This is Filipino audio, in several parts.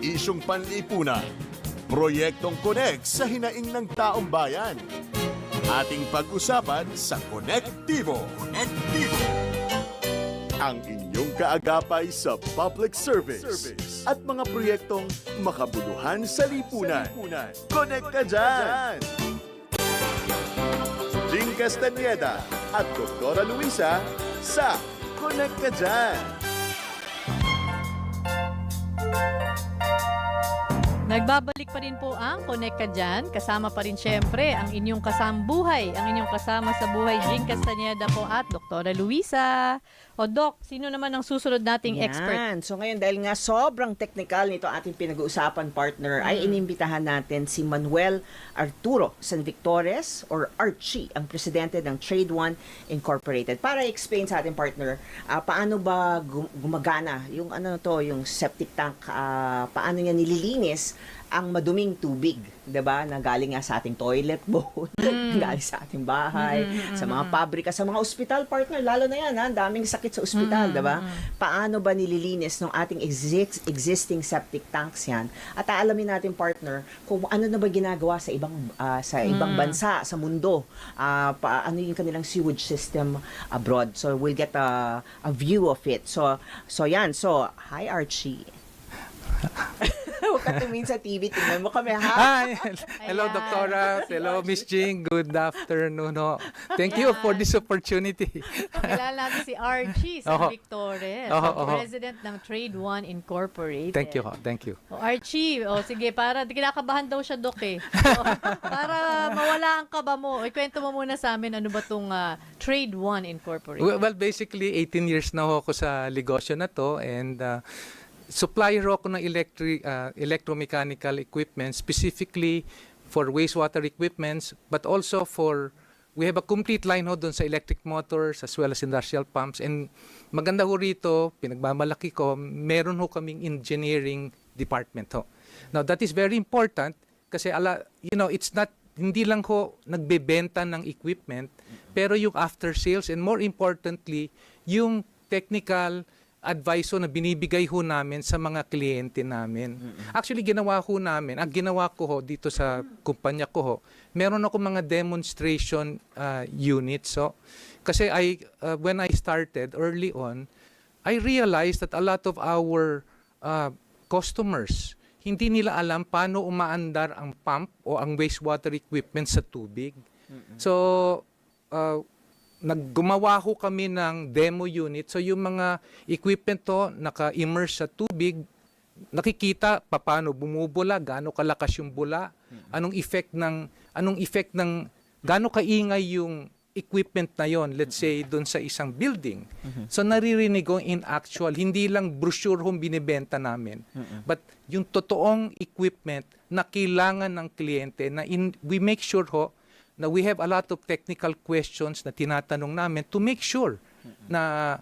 isyong panlipunan. Proyektong Connect sa hinaing ng taong bayan. Ating pag-usapan sa Connectivo. Connectivo. Ang inyong kaagapay sa public service, at mga proyektong makabuluhan sa lipunan. Connect ka dyan! Jing Castaneda at Doktora Luisa sa Connect ka dyan! Nagbabalik pa rin po ang Connect ka dyan. Kasama pa rin syempre ang inyong kasambuhay, ang inyong kasama sa buhay, Jing Castaneda po at Doktora Luisa. O Doc, sino naman ang susunod nating expert? Yan. So ngayon dahil nga sobrang technical nito ating pinag-uusapan partner ay inimbitahan natin si Manuel Arturo San Victores or Archie, ang presidente ng Trade One Incorporated para explain sa ating partner ah, paano ba gum- gumagana yung ano to, yung septic tank, ah, paano niya nililinis ang maduming tubig, 'di ba? Na galing nga sa ating toilet bowl, galing sa ating bahay, sa mga pabrika, sa mga ospital partner, lalo na 'yan, ha? Daming sakit sa ospital, 'di ba? Paano ba nililinis ng ating exist, existing septic tanks 'yan? At aalamin natin partner kung ano na ba ginagawa sa ibang ah, sa ibang bansa, sa mundo. Ah, pa, ano yung kanilang sewage system abroad. So we'll get a, a view of it. So so 'yan. So, hi Archie. Huwag ka tumingin sa TV. Tingnan mo kami, ha? Hi! Hello, Ayan. Doctora. Hello, Miss Jing. Good afternoon. ho. Thank you for this opportunity. Pakilala natin si Archie San Oho. Victores, Oho, oho. President ng Trade One Incorporated. Thank you. ho. Thank you. O Archie, o sige, para kinakabahan daw siya, Dok eh. So, para mawala ang kaba mo, ikwento mo muna sa amin ano ba tong ah, Trade One Incorporated. Well, well, basically, 18 years na ho ako sa negosyo na to and uh, supplier ako ng electric, uh, electromechanical equipment specifically for wastewater equipments but also for we have a complete line ho doon sa electric motors as well as industrial pumps. And maganda ho rito pinagmamalaki ko meron ho kaming engineering department ho. Now that is very important kasi ala you know it's not hindi lang ho nagbebenta ng equipment pero yung after sales and more importantly yung technical advice ho na binibigay ho namin sa mga kliyente namin. Actually, ginawa ho namin, ang ginawa ko ho dito sa kumpanya ko ho, meron ako mga demonstration uh, units. So, kasi I, uh, when I started early on, I realized that a lot of our uh, customers, hindi nila alam paano umaandar ang pump o ang wastewater equipment sa tubig. So, uh, naggumawa ho kami ng demo unit. So yung mga equipment to naka-immerse sa tubig, nakikita paano bumubula, gaano kalakas yung bula, anong effect ng anong effect ng gaano kaingay yung equipment na yon let's say doon sa isang building. So naririnig ko in actual, hindi lang brochure hong binibenta namin, but yung totoong equipment na kailangan ng kliyente na in, we make sure ho na we have a lot of technical questions na tinatanong namin to make sure na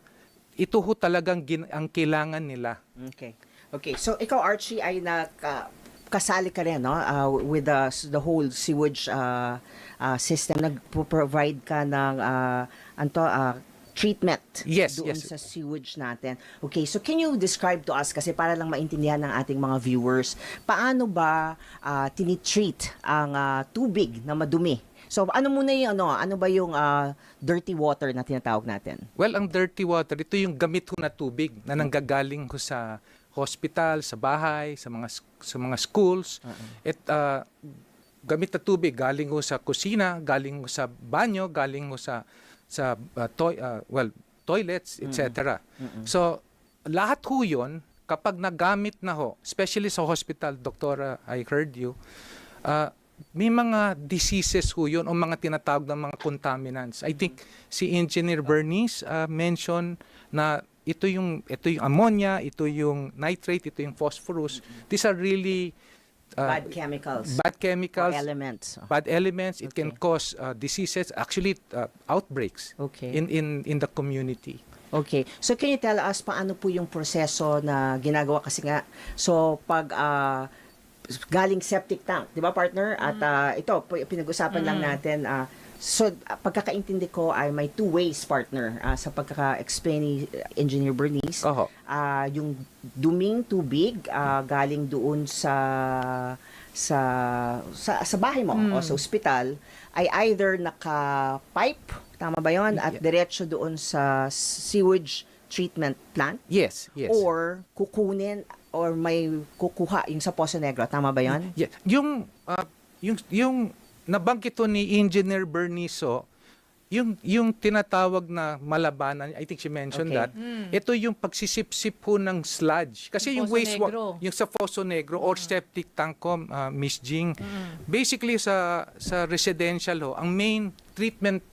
ito ho talagang gin- ang kailangan nila. Okay. Okay. So, ikaw, Archie, ay naka, kasali ka rin, no? Uh, with the, the whole sewage uh, uh, system. Nag-provide ka ng, uh, anto, uh, treatment Yes, doon yes. sa sewage natin. Okay, so can you describe to us, kasi para lang maintindihan ng ating mga viewers, paano ba uh, tinitreat ang uh, tubig na madumi? So, ano muna yung, ano, ano ba yung uh, dirty water na tinatawag natin? Well, ang dirty water, ito yung gamit ho na tubig na nanggagaling ho sa hospital, sa bahay, sa mga sa mga schools. At ah, gamit na tubig galing ho sa kusina, galing ho sa banyo, galing ho sa sa ah, toy ah, well, toilets, etc. So, lahat ho 'yon kapag nagamit na ho, especially sa hospital, Doktora, I heard you, ah, may mga diseases ho yun o mga tinatawag ng mga contaminants. I think si Engineer Bernice uh, mentioned na ito yung ito yung ammonia, ito yung nitrate, ito yung phosphorus. These are really uh, Bad chemicals. bad chemicals, or elements. bad elements. It can Okay. cause uh, diseases, actually uh, outbreaks Okay. in in in the community. Okay. So can you tell us paano po yung proseso na ginagawa kasi nga so pag ah, galing septic tank, 'di ba partner? At ah, ito pinag-usapan lang natin ah, So, pagkakaintindi ko ay may two ways, partner, ah, sa pagkaka-explain ni Engineer Bernice. Oho. Ah, yung duming tubig ah, galing doon sa sa sa, sa bahay mo o sa ospital ay either naka-pipe, tama ba 'yon? At Yeah. diretso doon sa sewage treatment plant Yes, yes. or kukunin or may kukuha yung sa Poso Negro, tama ba 'yon? Yeah, yung ah, yung yung nabanggit to ni Engineer Berniso, yung yung tinatawag na malabanan, I think she mentioned Okay. that. Ito yung pagsisip-sip ho ng sludge. Kasi Yung yung, Poso waste Negro. yung sa Foso Negro or septic tank ko, ah, Miss Jing. Basically sa sa residential ho, ang main treatment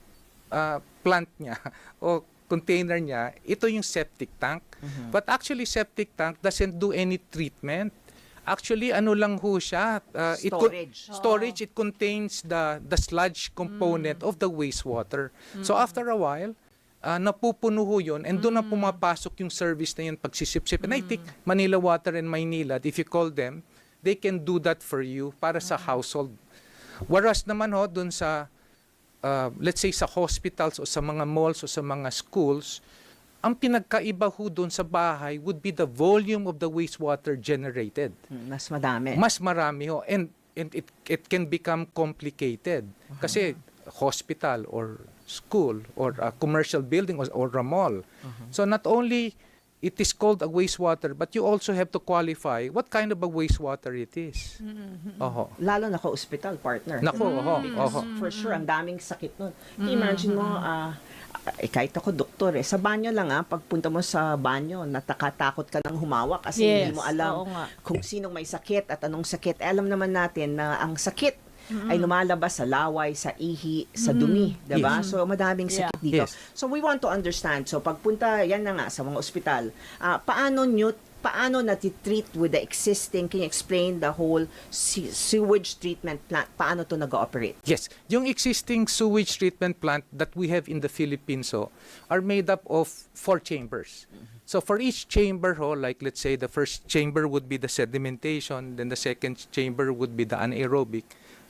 ah, plant niya o container niya, ito yung septic tank. But actually septic tank doesn't do any treatment. Actually, ano lang ho siya? uh, it co- Storage. storage, it contains the the sludge component of the wastewater. So after a while, uh, napupuno ho yun and doon na pumapasok yung service na yun pagsisip-sip. And I think Manila Water and Maynila, if you call them, they can do that for you para sa household. Whereas naman ho, doon sa, uh, let's say sa hospitals o sa mga malls o sa mga schools, ang pinagkaiba ho doon sa bahay would be the volume of the wastewater generated. Hmm, Mas madami. Mas marami ho. And, and it, it can become complicated. Kasi hospital or school or a commercial building or, or a mall. So not only it is called a wastewater, but you also have to qualify what kind of a wastewater it is. Oho. Lalo na ka-ospital, partner. Nako, oho, Because oho. for sure, ang daming sakit nun. Imagine mo, ah, eh, kahit ako doktor eh, sa banyo lang ah, pagpunta mo sa banyo, natakatakot ka nang humawak kasi Yes, hindi mo alam kung sinong may sakit at anong sakit. Eh, alam naman natin na ang sakit ay lumalabas sa laway, sa ihi, sa dumi, 'di ba? So madaming Yeah. sakit dito. Yes. So we want to understand. So pagpunta yan na nga sa mga ospital, ah, paano nyo paano natitreat with the existing, can you explain the whole se- sewage treatment plant? Paano to nag-ooperate? Yes, yung existing sewage treatment plant that we have in the Philippines ho, are made up of four chambers. So for each chamber ho, like let's say the first chamber would be the sedimentation, then the second chamber would be the anaerobic,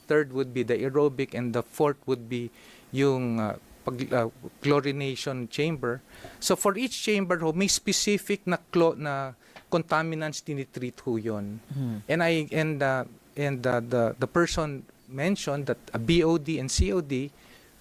third would be the aerobic, and the fourth would be yung uh, pag, uh, chlorination chamber. So for each chamber ho, may specific na clo- na contaminants tinitreat ho yun. And I and uh, and uh, the the person mentioned that a BOD and COD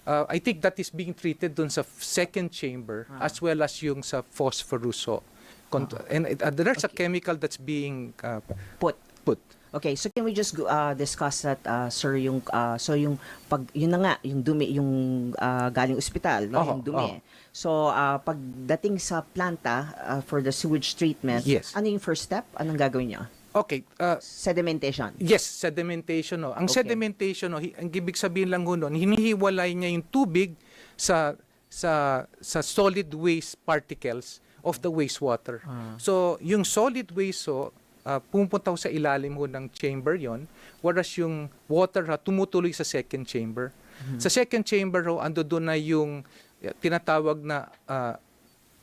uh, I think that is being treated dun sa second chamber as well as yung sa phosphorus ho. Cont- and it- uh, there's a chemical that's being uh, Put. put Okay, so can we just go, uh, discuss that, uh, sir, yung, uh, so yung, pag, yun na nga, yung dumi, yung uh, galing ospital, no? Oo, yung dumi. oo. So, uh, pagdating sa planta uh, for the sewage treatment, Yes. ano yung first step? Anong gagawin nyo? Okay, uh, Sedimentation. Yes, sedimentation. No. Ang Okay. sedimentation, no, hi- ang ibig sabihin lang nun, hinihiwalay niya yung tubig sa sa sa solid waste particles of the wastewater. So, yung solid waste ho, uh, pumupunta ho sa ilalim ho ng chamber yon whereas yung water ha, tumutuloy sa second chamber. Sa second chamber ho, ando doon na yung uh, tinatawag na uh,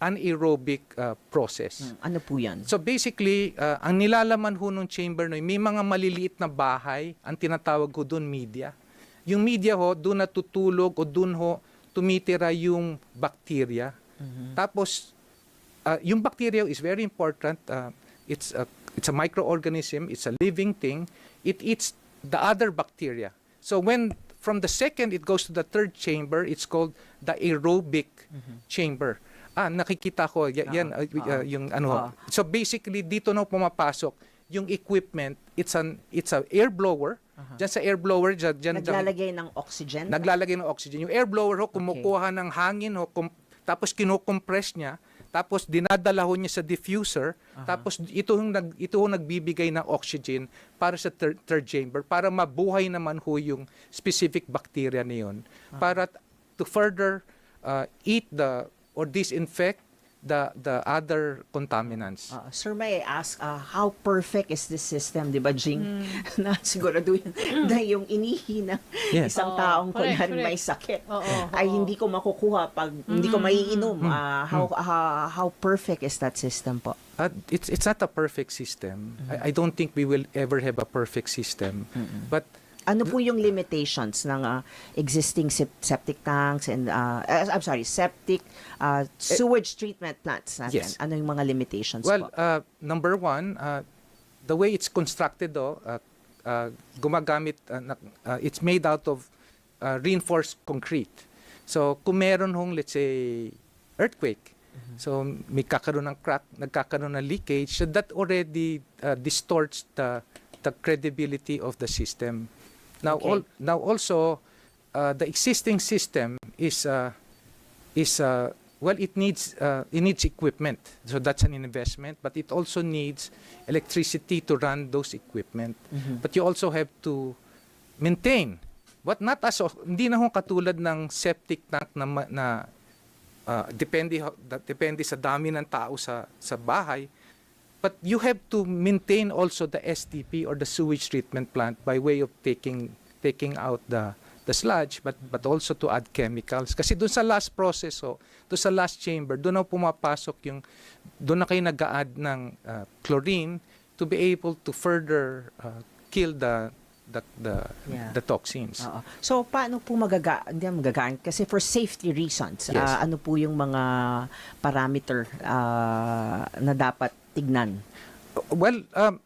anaerobic uh, process. Hmm, Ano po yan? So basically, uh, ang nilalaman ho ng chamber no, may mga maliliit na bahay, ang tinatawag ko doon media. Yung media ho, doon natutulog o doon ho tumitira yung bacteria. Tapos, uh, yung bacteria is very important. Uh, it's a, it's a microorganism, it's a living thing. It eats the other bacteria. So when from the second it goes to the third chamber, it's called the aerobic chamber. Ah, nakikita ko y- yan uh, uh, yung ano. Ah. So basically dito na pumapasok yung equipment, it's an it's a air blower. Diyan sa air blower diyan diyan Naglalagay ng oxygen? naglalagay ng oxygen. Yung air blower ho, kumukuha ng hangin ho, kum- tapos kinukompress niya, tapos dinadala ho niya sa diffuser, tapos ito yung nag ito yung nagbibigay ng oxygen para sa third, third chamber para mabuhay naman ho yung specific bacteria na yun. Para t- to further uh, eat the or disinfect the the other contaminants. Uh, sir, may I ask, uh, how perfect is this system, di ba, Jing? na siguraduhin na yung inihi ng Yes. isang Oo, taong correct, kunwari correct. may sakit Oo, ay oo. hindi ko makukuha pag hindi ko maiinom. Ah, how, how, how perfect is that system po? Uh, it's it's not a perfect system. I, I don't think we will ever have a perfect system. But Ano po yung limitations ng ah, existing sep- septic tanks and eh, I'm sorry, septic ah, sewage treatment plants natin? Yes. Ano yung mga limitations Well, po? uh, number one, uh, the way it's constructed though, uh, uh, gumagamit, uh, uh, it's made out of uh, reinforced concrete. So, kung meron hong, let's say, earthquake, so may kakaroon ng crack, nagkakaroon ng leakage, so that already uh, distorts the, the credibility of the system. Now, Okay. all, now also, uh, the existing system is uh, is uh, well it needs uh, it needs equipment. So that's an investment but it also needs electricity to run those equipment. But you also have to maintain. But not as of, hindi na ho katulad ng septic tank na na uh, depende depende sa dami ng tao sa sa bahay but you have to maintain also the STP or the sewage treatment plant by way of taking taking out the the sludge but but also to add chemicals kasi doon sa last process oh, doon sa last chamber doon na pumapasok yung doon na kayo nag-add ng uh, chlorine to be able to further uh, kill the the the, Yeah. the toxins Oo. So, paano po magaga hindi magagaan? Kasi for safety reasons, Yes. ah, ano po yung mga parameter ah, na dapat tignan? Well, um,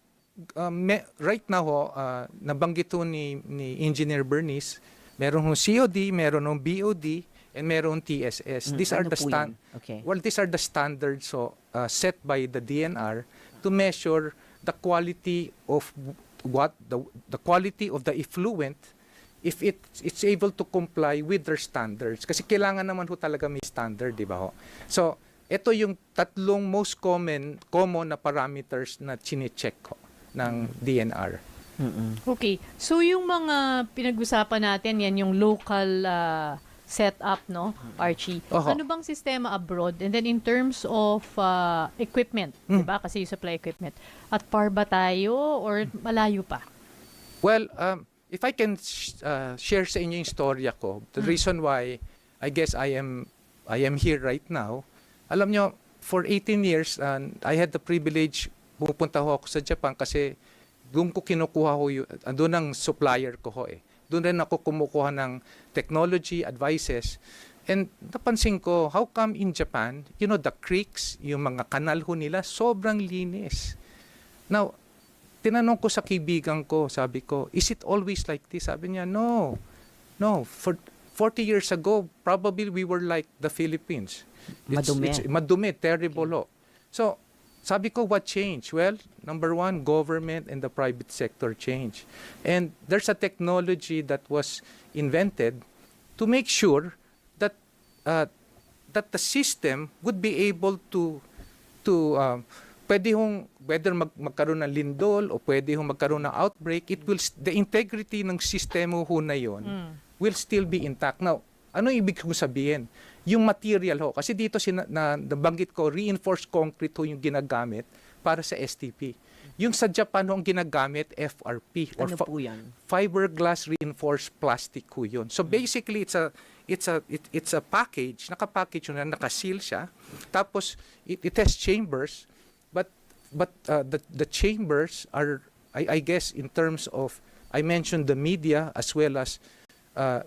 um, me- right now ho, uh, nabanggit ho ni, ni Engineer Bernice, meron hong COD, meron hong BOD, and meron TSS. Mm, These are ano the po stan- yan? Okay. Well, these are the standards so uh, set by the DNR to measure the quality of what the the quality of the effluent if it it's able to comply with their standards kasi kailangan naman ho talaga may standard di ba ho so ito yung tatlong most common common na parameters na chine-check ko ng DNR Mm-mm. Okay. So yung mga pinag-usapan natin, yan yung local ah, setup, no, Archie? Oho. Ano bang sistema abroad? And then in terms of ah, equipment, Hmm. di ba? Kasi you supply equipment. At par ba tayo or malayo pa? Well, um, if I can sh- uh, share sa inyo yung storya ko, the reason why I guess I am I am here right now, alam nyo, for 18 years, uh, I had the privilege, pupunta ho ako sa Japan kasi doon ko kinukuha ho yung, uh, doon ang supplier ko ho eh. Doon rin ako kumukuha ng technology, advices. And napansin ko, how come in Japan, you know, the creeks, yung mga kanal ho nila, sobrang linis. Now, tinanong ko sa kaibigan ko, sabi ko, is it always like this? Sabi niya, no. No, for 40 years ago, probably we were like the Philippines. Madumi. madumi, terrible ho. So, sabi ko, what changed? Well, number one, government and the private sector changed. And there's a technology that was invented to make sure that uh, that the system would be able to to um, pwede hong whether mag, magkaroon ng lindol o pwede hong magkaroon ng outbreak it will the integrity ng sistema ho na yon will still be intact now ano ibig kong sabihin yung material ho kasi dito sina, na nabanggit ko reinforced concrete ho yung ginagamit para sa STP yung sa Japan ho ang ginagamit FRP or Ano po yan? fiberglass reinforced plastic ho yun. So basically it's a it's a it, it's a package, naka-package yun, naka-seal siya. Tapos it, it has chambers but but uh, the the chambers are I, I guess in terms of I mentioned the media as well as uh,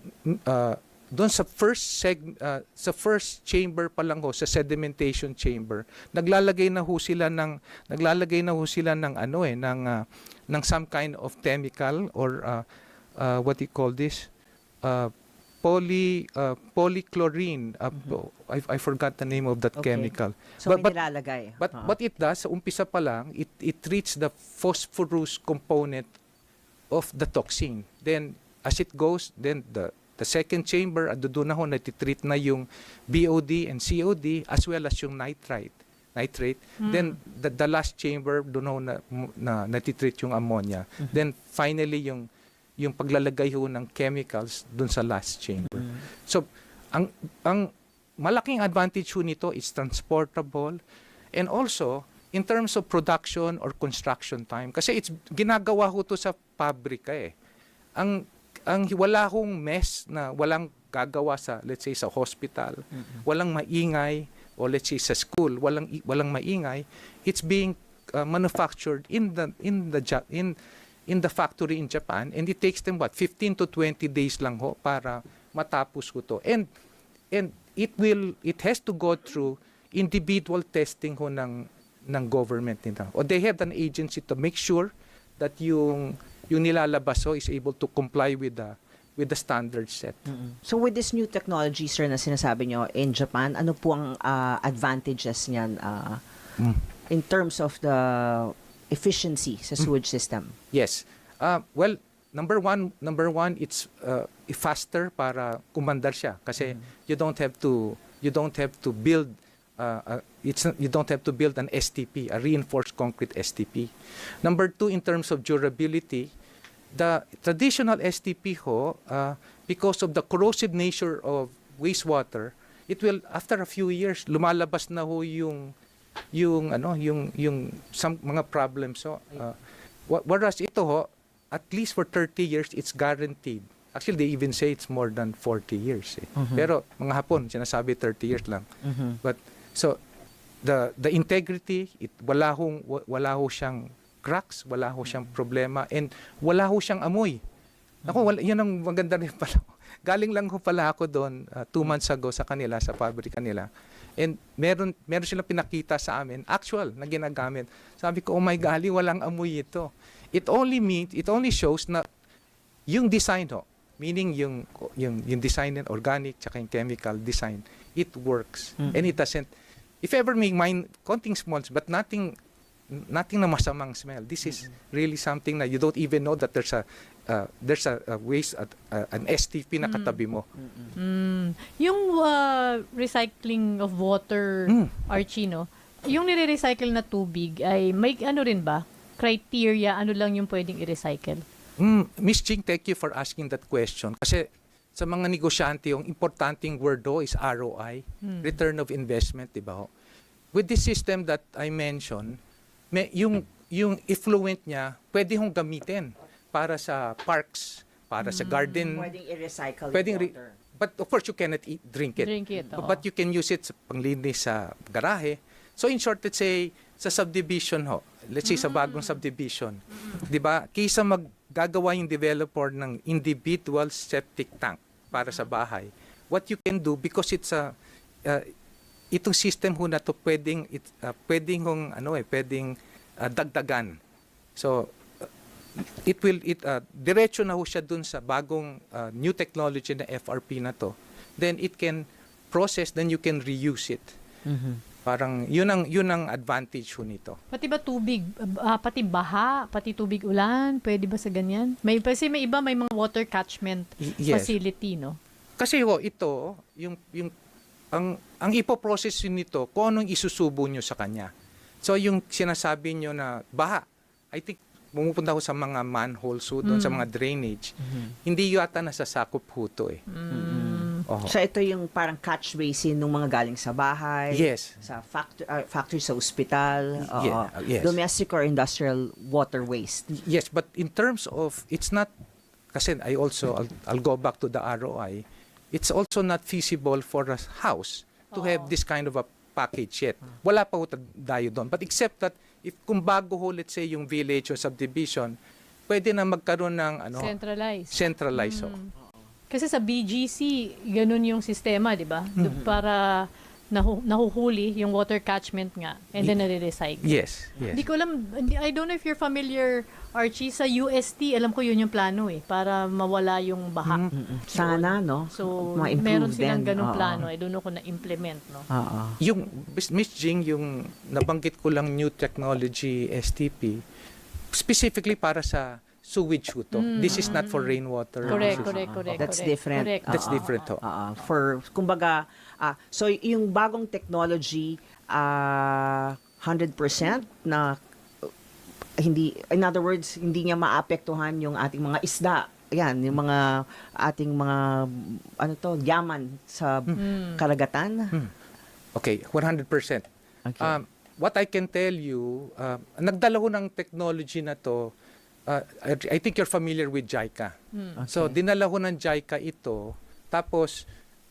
uh, doon sa first seg uh, sa first chamber pa lang ho sa sedimentation chamber naglalagay na ho sila ng naglalagay na ho sila ng ano eh ng uh, ng some kind of chemical or uh, uh, what do you call this uh, poly uh, polychlorine uh, po- I, I forgot the name of that Okay. chemical So, But- but- nilalagay. But Oo. what it does, sa umpisa pa lang, it, it treats the phosphorus component of the toxin. Then, as it goes, then the the second chamber, ando doon na ho, natitreat na yung BOD and COD as well as yung nitrite. Nitrate. Then, the, the last chamber, doon ho na, na natitreat yung ammonia. Then, finally, yung yung paglalagay ho ng chemicals doon sa last chamber. So, ang ang malaking advantage ho nito is transportable and also in terms of production or construction time kasi it's ginagawa ho to sa pabrika eh. Ang ang wala hong mess na walang gagawa sa let's say sa hospital, walang maingay o let's say sa school, walang walang maingay, it's being uh, manufactured in the in the in in the factory in Japan and it takes them what 15 to 20 days lang ho para matapos ko to. And and it will it has to go through individual testing ho ng ng government nila. O they have an agency to make sure that yung yung nilalabas ho is able to comply with the with the standard set. So with this new technology, sir, na sinasabi nyo in Japan, ano po ang ah, advantages niyan ah, Mm. in terms of the efficiency sa sewage system? Yes. Uh, well, number one, number one, it's uh, faster para kumandar siya kasi you don't have to you don't have to build uh, uh, it's you don't have to build an STP, a reinforced concrete STP. Number two, in terms of durability, the traditional STP ho, uh, because of the corrosive nature of wastewater, it will after a few years lumalabas na ho yung yung ano yung yung some mga problems so uh, whereas ito ho at least for 30 years it's guaranteed. Actually they even say it's more than 40 years eh. pero mga hapon sinasabi 30 years lang. But so the the integrity it wala hong wa- wala ho siyang cracks wala ho siyang problema and wala ho siyang amoy. Ako wala yun ang maganda rin pala. Galing lang ho pala ako doon uh, two months ago sa kanila sa pabrika nila and meron meron silang pinakita sa amin actual na ginagamit. Sabi ko oh my golly walang amoy ito. It only means it only shows na yung design ho meaning yung yung yung design and organic tsaka yung chemical design it works. And it doesn't if ever may mind konting smells but nothing nothing na masamang smell this is really something na you don't even know that there's a uh, there's a, a waste at uh, an STP na katabi mo Mm. Yung uh, recycling of water, Mm. Archie, no? Yung nire-recycle na tubig ay may ano rin ba? Criteria, ano lang yung pwedeng i-recycle? Mm, Miss Ching, thank you for asking that question. Kasi sa mga negosyante, yung importanteng word do is ROI, return of investment, di ba ho? With this system that I mentioned, may, yung, yung effluent niya, pwede hong gamitin para sa parks, para sa garden. Pwedeng i-recycle Pwedeng yung re- water. but of course, you cannot eat, drink it. Drink it, oo. But you can use it sa panglinis sa garahe. So in short, let's say, sa subdivision ho, let's say sa bagong subdivision, di ba, kaysa maggagawa yung developer ng individual septic tank para sa bahay, what you can do, because it's a, uh, itong system ho na to pwedeng, it, uh, pwedeng hong, ano eh, pwedeng uh, dagdagan. So, uh, it will it uh, diretso na ho siya dun sa bagong uh, new technology na FRP na to then it can process then you can reuse it parang yun ang yun ang advantage ho nito Pati ba tubig, ah, pati baha, pati tubig ulan, pwede ba sa ganyan? May kasi may iba may mga water catchment Y- yes. facility, no? kasi ho ito yung yung ang ang ipoprocess nito kung anong isusubo nyo sa kanya so yung sinasabi nyo na baha I think pumupunta ko sa mga manholes ho doon sa mga drainage hindi yata nasasakop ho to eh Oho. So ito yung parang catch basin ng mga galing sa bahay. Yes. Sa factory, factory sa ospital. oo. Yeah, yes. Domestic or industrial water waste. Yes, but in terms of it's not kasi I also I'll, I'll go back to the ROI. It's also not feasible for a house to have this kind of a package yet. Wala pa ho tayo doon. But except that if kung bago ho let's say yung village or subdivision, pwede na magkaroon ng ano Centralized. centralized ho. Kasi sa BGC, ganun yung sistema, di ba? Mm-hmm. Para nahu- nahuhuli yung water catchment nga and then nare-recycle. Yes, yes. Hindi ko alam, hindi- I don't know if you're familiar, Archie, sa UST, alam ko yun yung plano eh, para mawala yung baha. Sana, no? So, Ma-improve meron silang din. ganung Oo. plano. I don't know kung na-implement, no? Oo. Yung Miss- Jing, yung nabanggit ko lang new technology STP, specifically para sa sewage ho to. This is not for rainwater. Mm. Correct, This is- correct, correct. That's correct, different. Correct. That's Oo. different ho. Oo. for, kumbaga, ah, so yung bagong technology, ah, 100% na hindi, in other words, hindi niya maapektuhan yung ating mga isda. Yan, yung mga ating mga, ano to, yaman sa karagatan. Okay, 100%. Okay. Um, what I can tell you, uh, nagdala ko ng technology na to, uh, I, I think you're familiar with JICA. So, dinala ko ng JICA ito, tapos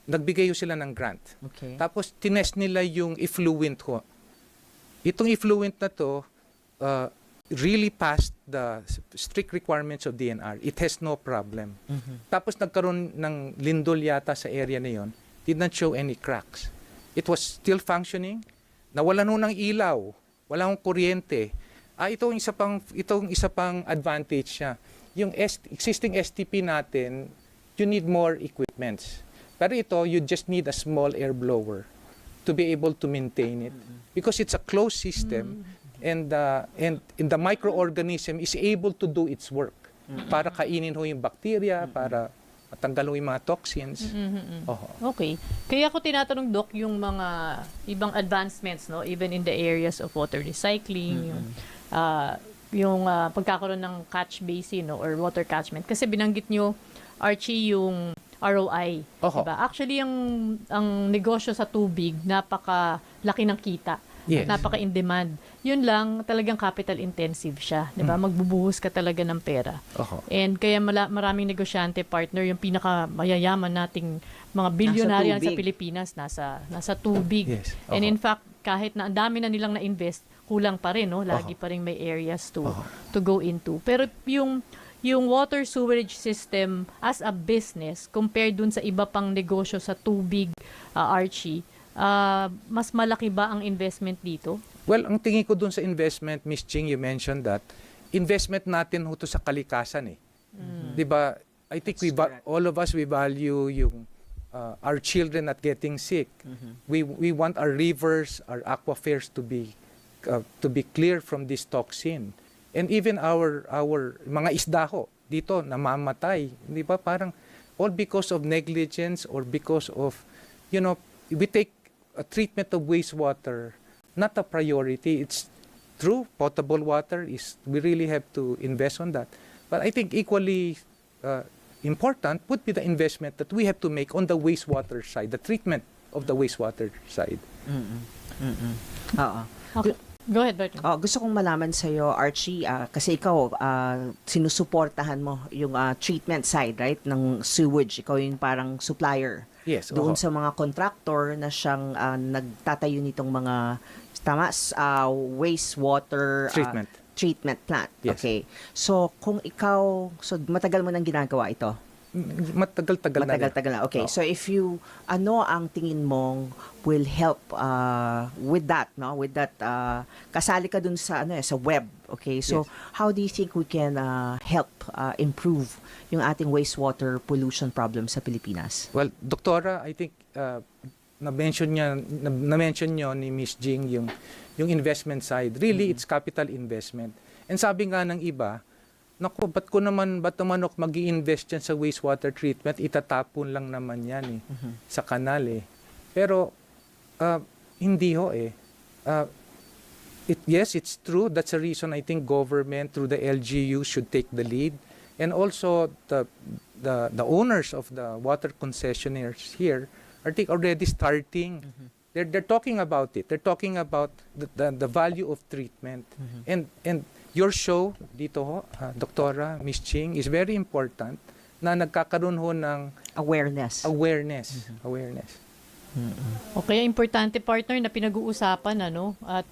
nagbigay sila ng grant. okay. Tapos tinest nila yung effluent ko. Itong effluent na to, uh, really passed the strict requirements of DNR. It has no problem. Tapos nagkaroon ng lindol yata sa area na yon, did not show any cracks. It was still functioning. Nawala nun ng ilaw, wala akong kuryente. Ah, ito isa pang itong isa pang advantage niya. Yung S- existing STP natin, you need more equipments. Pero ito, you just need a small air blower to be able to maintain it because it's a closed system and uh, and, and the microorganism is able to do its work para kainin ho yung bacteria para matanggal ho yung mga toxins Oho. Okay. Kaya ako tinatanong, Doc, yung mga ibang advancements, no? Even in the areas of water recycling, yung, ah, yung ah, pagkakaroon ng catch basin, no? Or water catchment. Kasi binanggit nyo, Archie, yung ROI. Oho. Diba? Actually, ang, ang negosyo sa tubig, napaka laki ng kita. Yes. Napaka in demand. Yun lang, talagang capital intensive siya. Diba? Magbubuhos ka talaga ng pera. Oho. And kaya mala, maraming negosyante partner yung pinaka mayayaman nating mga bilyonaryo sa. Pilipinas nasa nasa tubig. Yes. And Oho. in fact, kahit na ang dami na nilang na-invest, kulang pa rin, no? Lagi Oho. pa rin may areas to Oho. to go into. Pero yung yung water sewerage system as a business compared dun sa iba pang negosyo sa tubig, uh, Archie, uh, mas malaki ba ang investment dito? Well, ang tingin ko dun sa investment, Miss Ching, you mentioned that, investment natin ho to sa kalikasan eh. 'Di ba? I think we correct. all of us we value yung uh, our children not getting sick. We we want our rivers, our aquifers to be uh, to be clear from this toxin. And even our our mga isda ho dito namamatay, 'di ba? Parang all because of negligence or because of you know, we take a treatment of wastewater not a priority. It's true potable water is we really have to invest on that. But I think equally uh, important would be the investment that we have to make on the wastewater side, the treatment of the wastewater side. Oo. Okay. Go ahead, Bertrand. Oh, gusto kong malaman sa iyo Archie ah, kasi ikaw ah, sinusuportahan mo yung ah, treatment side right ng sewage ikaw yung parang supplier Yes. doon oho. sa mga contractor na siyang ah, nagtatayo nitong mga tama ah, wastewater ah, Treatment. treatment plant. Yes. Okay. So kung ikaw so matagal mo nang ginagawa ito? Matagal-tagal na. Matagal-tagal na. Okay. Oo. So if you ano ang tingin mong will help uh, with that, no? With that uh, kasali ka dun sa ano eh, sa web. Okay? So Yes. how do you think we can uh, help uh, improve yung ating wastewater pollution problem sa Pilipinas? Well, doktora, I think uh, na-mention niya na- na-mention niyo ni Miss Jing yung yung investment side. Really, it's capital investment. And sabi nga ng iba, Naku, ba't ko naman, ba't naman ako mag invest yan sa wastewater treatment? Itatapon lang naman yan eh, sa kanal eh. Pero, uh, hindi ho eh. Uh, it, yes, it's true. That's a reason I think government through the LGU should take the lead. And also the the the owners of the water concessionaires here are think already starting. They're they're talking about it. They're talking about the the, the value of treatment. And and your show dito ho, uh, Doktora Miss Ching is very important na nagkakaroon ho ng Awareness. awareness, awareness. O kaya importante partner na pinag-uusapan ano at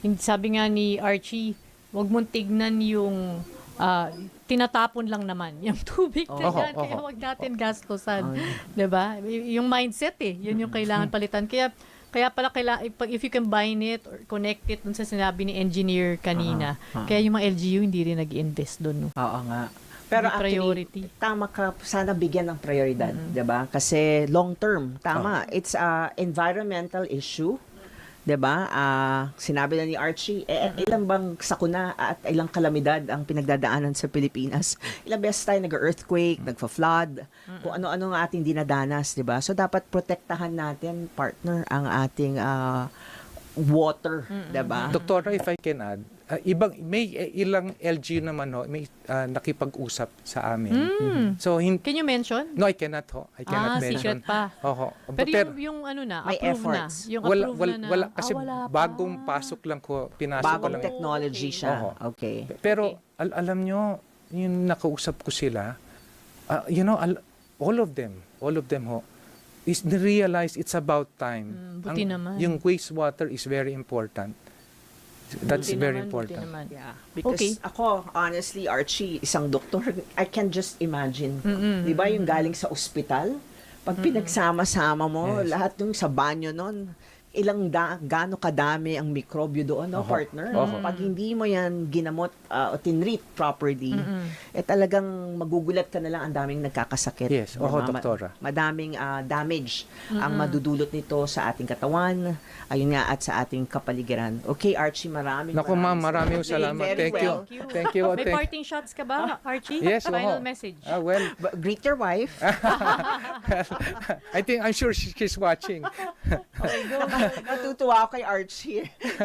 hindi sabi nga ni Archie, wag mong tignan yung ah, tinatapon lang naman yung tubig na Oho, yan, kaya oho. wag natin gastusan, 'di ba? Y- yung mindset eh, yun yung kailangan palitan. Kaya kaya pala kailangan if you combine it or connect it dun sa sinabi ni engineer kanina. Ah, ah. Kaya yung mga LGU hindi rin nag-invest doon. No? Oo nga. Pero May actually, priority. tama ka, sana bigyan ng prioridad, 'di ba? Kasi long term, tama, it's a environmental issue. 'Di ba? Ah, sinabi na ni Archie, eh, ilang bang sakuna at ilang kalamidad ang pinagdadaanan sa Pilipinas? Ilang beses tayo nag-earthquake, nagfa-flood, kung ano-ano ang ating dinadanas, 'di ba? So dapat protektahan natin, partner, ang ating ah, water, 'di ba? Doktora, if I can add, uh, ibang may uh, ilang LGU naman ho, may uh, nakipag-usap sa amin. Mm. So hin- Can you mention? no I cannot ho. I cannot Ah, mention. secret pa. Oho. Pero yung, yung ano na, May approve efforts. na. Yung wala, approve wala, na na. wala kasi Ah, wala pa. bagong pasok lang ko, pinasok ko bagong lang. technology siya. Oho. Okay. Pero al- alam nyo, yung nakausap ko sila, uh, you know, al- all of them, all of them ho, is they realize it's about time. Mm, buti naman. Yung wastewater is very important. That's Buti very naman, buti important. naman. Yeah, because Okay. ako, honestly, Archie, isang doktor, I can just imagine. Di ba yung galing sa ospital? Pag pinagsama-sama mo, Yes. lahat yung sa banyo nun, ilang da, gaano kadami ang mikrobyo doon, no, Oho. partner? Oho. Pag hindi mo yan ginamot uh, o tinreat properly, eh talagang magugulat ka na lang ang daming nagkakasakit. Yes. Or Oho, ma- doktora. Madaming ah, damage ang madudulot nito sa ating katawan, ayun nga, at sa ating kapaligiran. Okay, Archie, maraming Naku ma'am, maraming salamat. Thank you. well. Thank you. Thank you. May Thank- parting shots ka ba, Archie? Yes, Final oo. message. Ah, well, But greet your wife. I think I'm sure she- she's watching. Okay, go. Natutuwa ako kay Archie.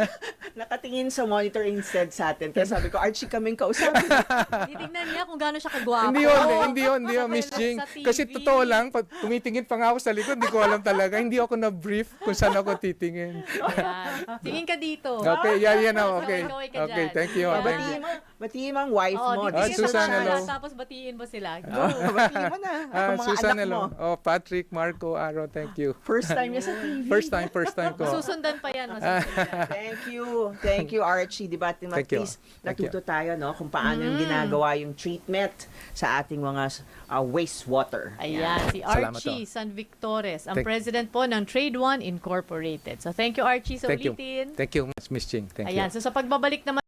Nakatingin sa monitor instead sa atin. Kaya sabi ko, Archie, kaming kausapin. Titignan niya kung gaano siya kagwapo. hindi yun, hindi yun, hindi yun, Miss Sa Jing. TV. Kasi totoo lang, pag tumitingin pa nga ako sa likod, hindi ko alam talaga. Hindi ako na-brief kung saan ako titingin. Ayan. Tingin ka dito. Okay, yan, yan ako. Okay. Ka Okay, dyan. thank you. Thank you. Batiin mo, batiin mo ang wife mo. Ah, mo Susan, hello. Tapos batiin mo sila. Go. Oh, batiin mo na. Ah, Ang mga Susan, anak hello. mo. Oh, Patrick, Marco, Aro, thank you. First time niya sa TV. First time, first time ko. Susundan pa yan. masusundan. Thank you. Thank you, Archie. Di ba, at Thank you. least natuto tayo no, kung paano yung ginagawa yung treatment sa ating mga uh, wastewater. Ayan, si Salamat Archie San Victores, ang Thank- president po ng Trade One Incorporated. So thank you Archie sa Thank you. Thank you, Miss Jing. Thank you. Ayan, so sa pagbabalik naman